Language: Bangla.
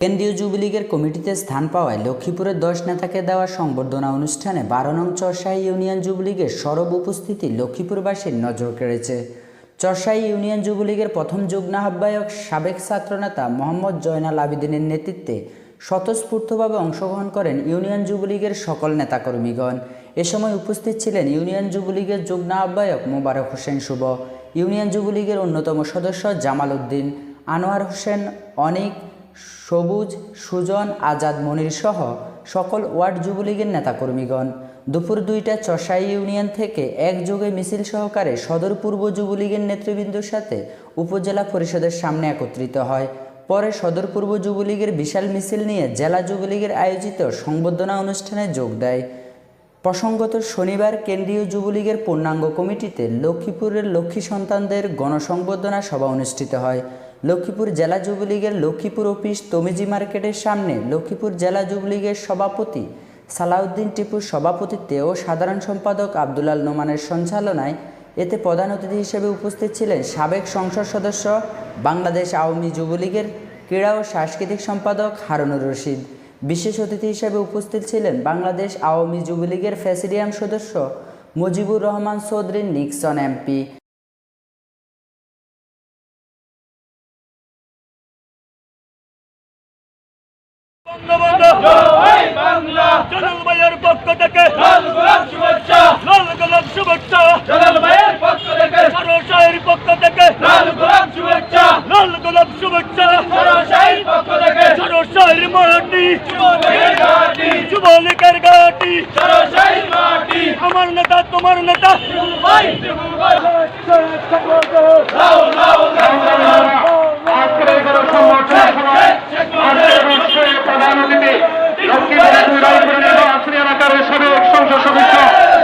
কেন্দ্রীয় যুবলীগের কমিটিতে স্থান পাওয়ায় লক্ষ্মীপুরের দশ নেতাকে দেওয়া সংবর্ধনা অনুষ্ঠানে বারো নং চরশাহী ইউনিয়ন যুবলীগের সরব উপস্থিতি লক্ষ্মীপুরবাসীর নজর কেড়েছে। চরশাহী ইউনিয়ন যুবলীগের প্রথম যুগ্ম আহ্বায়ক সাবেক ছাত্রনেতা মোহাম্মদ জয়নাল আবিদিনের নেতৃত্বে স্বতঃস্ফূর্তভাবে অংশগ্রহণ করেন ইউনিয়ন যুবলীগের সকল নেতাকর্মীগণ। এ সময় উপস্থিত ছিলেন ইউনিয়ন যুবলীগের যুগ্ম আহ্বায়ক মোবারক হোসেন শুভ, ইউনিয়ন যুবলীগের অন্যতম সদস্য জামাল উদ্দিন, আনোয়ার হোসেন অনিক সবুজ, সুজন, আজাদ, মনির সহ সকল ওয়ার্ড যুবলীগের নেতাকর্মীগণ। দুপুর দুইটা চষাই ইউনিয়ন থেকে একযোগে মিছিল সহকারে সদর পূর্ব যুবলীগের নেতৃবৃন্দর সাথে উপজেলা পরিষদের সামনে একত্রিত হয়। পরে সদর পূর্ব যুবলীগের বিশাল মিছিল নিয়ে জেলা যুবলীগের আয়োজিত সংবর্ধনা অনুষ্ঠানে যোগ দেয়। প্রসঙ্গত শনিবার কেন্দ্রীয় যুবলীগের পূর্ণাঙ্গ কমিটিতে লক্ষ্মীপুরের লক্ষ্মী সন্তানদের গণসংবর্ধনা সভা অনুষ্ঠিত হয়। লক্ষ্মীপুর জেলা যুবলীগের লক্ষ্মীপুর অফিস তমিজি মার্কেটের সামনে লক্ষ্মীপুর জেলা যুবলীগের সভাপতি সালাউদ্দিন টিপুর সভাপতিত্বে ও সাধারণ সম্পাদক আব্দুলাল নোমানের সঞ্চালনায় এতে প্রধান অতিথি হিসেবে উপস্থিত ছিলেন সাবেক সংসদ সদস্য বাংলাদেশ আওয়ামী যুবলীগের ক্রীড়া ও সাংস্কৃতিক সম্পাদক হারুনুর রশিদ। বিশেষ অতিথি হিসেবে উপস্থিত ছিলেন বাংলাদেশ আওয়ামী যুবলীগের প্রেসিডিয়াম সদস্য মুজিবুর রহমান চৌধুরী নিক্সন এমপি। বঙ্গবন্ধু জয় বাংলা। জনাল ভাইয়ের পক্ষ থেকে শুভেচ্ছা। লাল গোলাপ শুভেচ্ছা। জলাল ভাইয়ের পক্ষ থেকে সরসাইয়ের পক্ষ থেকে লাল গোলাপ শুভেচ্ছা। মালিকের গাটি আমার নেতা তোমার নেতা।